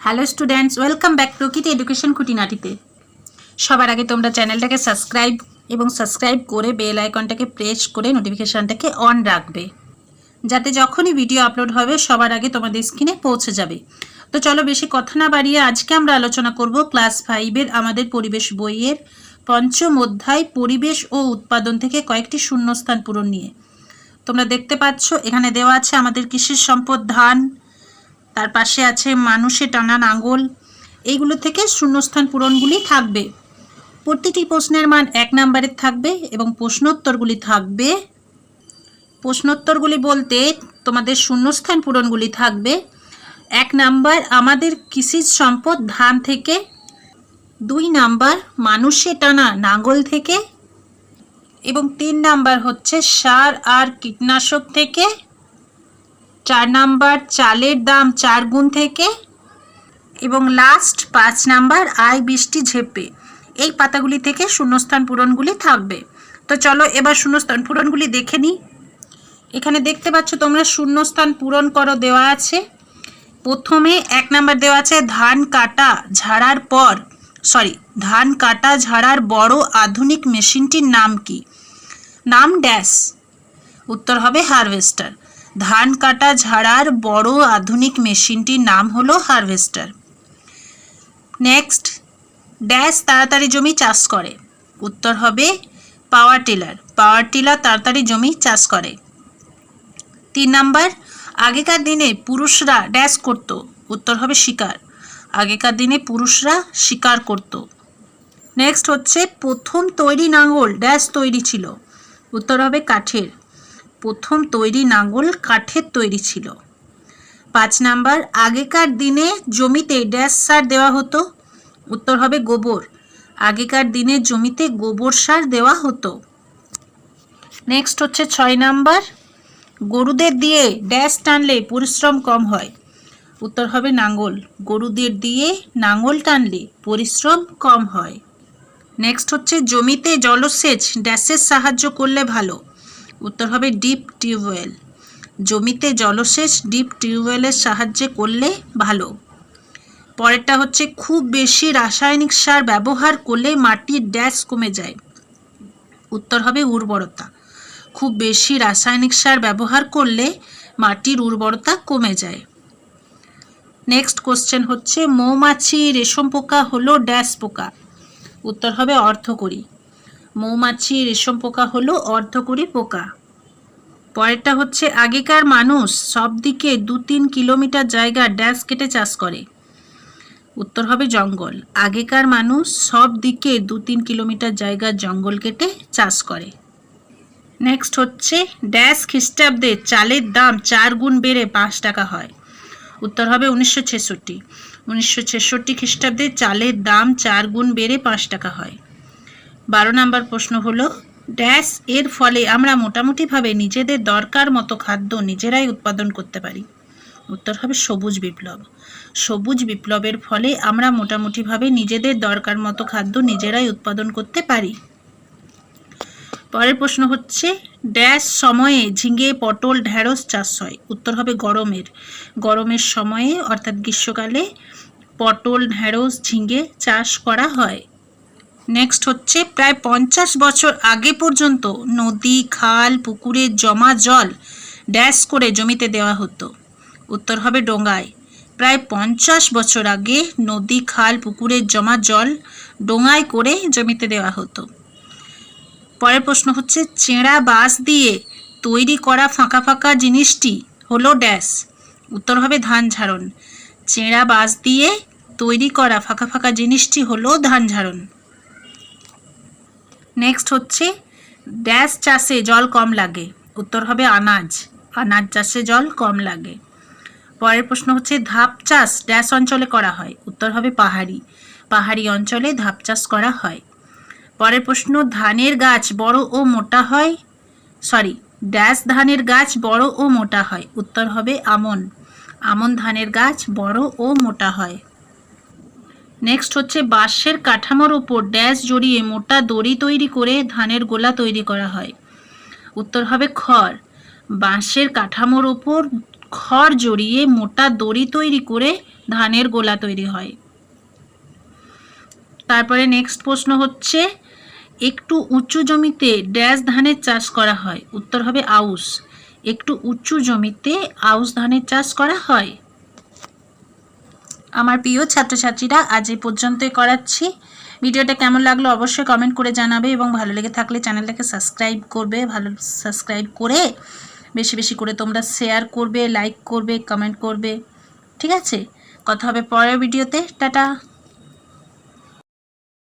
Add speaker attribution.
Speaker 1: Hello students welcome back Prakriti education খুঁটিনাটিতে সবার আগে তোমরা চ্যানেলটাকে সাবস্ক্রাইব এবং সাবস্ক্রাইব করে বেল আইকনটাকে প্রেস করে নোটিফিকেশানটাকে অন রাখবে। যাতে যখনই ভিডিও আপলোড হবে, সবার আগে তোমাদের স্ক্রিনে পৌঁছে যাবে। তো চলো বেশি কথা না বাড়িয়ে আজকে আমরা আলোচনা করব ক্লাস ফাইভের আমাদের পরিবেশ বইয়ের পঞ্চম অধ্যায় পরিবেশ ও উৎপাদন থেকে কয়েকটি শূন্যস্থান পূরণ নিয়ে। তোমরা দেখতে পাচ্ছ, এখানে দেওয়া আছে আমাদের কৃষির সম্পদ, ধান তার পাশে আছে মানুষে টানা নাঙ্গল এইগুলো থেকে শূন্যস্থান পূরণগুলি থাকবে। প্রতিটি প্রশ্নের মান এক নম্বরের থাকবে এবং প্রশ্নোত্তরগুলি থাকবে। প্রশ্নোত্তরগুলি বলতে তোমাদের শূন্যস্থান পূরণগুলি থাকবে। এক নাম্বার, আমাদের কৃষিজ সম্পদ ধান থেকে। দুই নাম্বার মানুষে টানা নাঙ্গল থেকে। এবং তিন নাম্বার হচ্ছে সার আর কীটনাশক থেকে। চার নাম্বার চালের দাম চার গুণ থেকে এবং লাস্ট পাঁচ নাম্বার আয় বৃষ্টি ঝেপে। এই পাতাগুলি থেকে শূন্যস্থান পূরণগুলি থাকবে। তো চলো এবার শূন্যস্থান পূরণগুলি দেখে নিই। এখানে দেখতে পাচ্ছ তোমরা শূন্যস্থান পূরণ করো দেওয়া আছে। প্রথমে এক নাম্বার দেওয়া আছে, ধান কাটা ঝাড়ার পর সরি ধান কাটা ঝাড়ার বড় আধুনিক মেশিনটির নাম কি? নাম ড্যাশ। উত্তর হবে হারভেস্টার। ধান কাটা ঝাড়ার বড় আধুনিক মেশিনটির নাম হলো হারভেস্টার। নেক্সট, ড্যাশ তাড়াতাড়ি জমি চাষ করে। উত্তর হবে পাওয়ার টিলার। পাওয়ার টিলার তাড়াতাড়ি জমি চাষ করে। তিন নাম্বার, আগেকার দিনে পুরুষরা ড্যাশ করত। উত্তর হবে শিকার। আগেকার দিনে পুরুষরা শিকার করত। নেক্সট হচ্ছে, প্রথম তৈরি নাঙ্গল ড্যাশ তৈরি ছিল। উত্তর হবে কাঠের। প্রথম তৈরি নাঙ্গল কাঠের তৈরি ছিল। পাঁচ নাম্বার, আগেকার দিনে জমিতে ড্যাশ সার দেওয়া হতো, উত্তর হবে গোবর। আগেকার দিনে জমিতে গোবর সার দেওয়া হতো। নেক্সট হচ্ছে ছয় নাম্বার, গরুদের দিয়ে ড্যাশ টানলে পরিশ্রম কম হয়। উত্তর হবে নাঙ্গল, গরুদের দিয়ে নাঙ্গল টানলে পরিশ্রম কম হয়। নেক্সট হচ্ছে জমিতে জলসেচ, ড্যাশের সাহায্য করলে ভালো। উত্তর হবে ডিপ টিউবওয়েল। জমিতে জলসেচ ডিপ টিউবওয়েলের সাহায্যে করলে ভালো। পরেরটা হচ্ছে খুব বেশি রাসায়নিক সার ব্যবহার করলে মাটির ড্যাশ কমে যায়। উত্তর হবে উর্বরতা। খুব বেশি রাসায়নিক সার ব্যবহার করলে মাটির উর্বরতা কমে যায়। নেক্সট কোশ্চেন হচ্ছে, মৌমাছি রেশম পোকা হলো ড্যাশ পোকা। উত্তর হবে অর্থকরী। মৌমাছি রেশম পোকা হলো অর্ধকরী পোকা। পরেরটা হচ্ছে আগেকার মানুষ সব দিকে দু তিন কিলোমিটার জায়গা ড্যাশ কেটে চাষ করে। উত্তর হবে জঙ্গল। আগেকার মানুষ সব দিকে দু তিন কিলোমিটার জায়গা জঙ্গল কেটে চাষ করে। নেক্সট হচ্ছে ড্যাশ খ্রিস্টাব্দে চালের দাম চার গুণ বেড়ে পাঁচ টাকা হয়। উত্তর হবে উনিশশো ছেষট্টি। উনিশশো ছেষট্টি খ্রিস্টাব্দে চালের দাম চার গুণ বেড়ে পাঁচ টাকা হয়। বারো নম্বর প্রশ্ন হলো, ড্যাশ, এর ফলে আমরা মোটামুটিভাবে নিজেদের দরকার মতো খাদ্য নিজেরাই উৎপাদন করতে পারি? উত্তর হবে সবুজ বিপ্লব। সবুজ বিপ্লবের ফলে আমরা মোটামুটিভাবে নিজেদের দরকার মতো খাদ্য নিজেরাই উৎপাদন করতে পারি। পরের প্রশ্ন হচ্ছে, ড্যাশ সময়ে ঝিঙে, পটল ঢ্যাঁড়স চাষ হয়। উত্তর হবে গরমের। গরমের সময়ে, অর্থাৎ গ্রীষ্মকালে, পটল ঢ্যাঁড়স ঝিঙে চাষ করা হয়। নেক্সট হচ্ছে প্রায় পঞ্চাশ বছর আগে পর্যন্ত নদী, খাল পুকুরের জমা জল ড্যাশ করে জমিতে দেওয়া হতো। উত্তর হবে ডোঙ্গায় প্রায় পঞ্চাশ বছর আগে নদী, খাল পুকুরের জমা জল ডোঙায় করে জমিতে দেওয়া হতো। পরের প্রশ্ন হচ্ছে, চেঁড়া বাঁশ দিয়ে তৈরি করা ফাঁকা ফাঁকা জিনিসটি হলো ড্যাশ উত্তর হবে ধান ঝাড়ন। চেঁড়া বাঁশ দিয়ে তৈরি করা ফাঁকা ফাঁকা জিনিসটি হলো ধান ঝাড়ন। নেক্সট হচ্ছে ড্যাশ চাষে জল কম লাগে। উত্তর হবে আনাজ। আনাজ চাষে জল কম লাগে। পরের প্রশ্ন হচ্ছে, ধাপ চাষ ড্যাশ অঞ্চলে করা হয়। উত্তর হবে পাহাড়ি। পাহাড়ি অঞ্চলে ধাপ চাষ করা হয়। পরের প্রশ্ন, ধানের গাছ বড় ও মোটা হয়? সরি ড্যাশ ধানের গাছ বড় ও মোটা হয়। উত্তর হবে আমন। আমন ধানের গাছ বড় ও মোটা হয়। নেক্সট হচ্ছে বাঁশের কাঠামোর উপর ড্যাশ জড়িয়ে মোটা দড়ি তৈরি করে ধানের গোলা তৈরি করা হয়। উত্তর হবে খড়। বাঁশের কাঠামোর ওপর খড় জড়িয়ে মোটা দড়ি তৈরি করে ধানের গোলা তৈরি হয়। তারপরে নেক্সট প্রশ্ন হচ্ছে, একটু উঁচু জমিতে ড্যাশ ধানের চাষ করা হয়? উত্তর হবে আউশ। একটু উঁচু জমিতে আউশ ধানের চাষ করা হয়? আমার প্রিয় ছাত্রছাত্রীরা, আজ এই পর্যন্তই করাচ্ছি। ভিডিওটা কেমন লাগল অবশ্যই কমেন্ট করে জানাবে এবং ভালো লেগে থাকলে চ্যানেলটাকে সাবস্ক্রাইব করবে। ভালো সাবস্ক্রাইব করে বেশি বেশি করে তোমরা শেয়ার করবে লাইক করবে কমেন্ট করবে। ঠিক আছে? কথা হবে পরের ভিডিওতে। টাটা!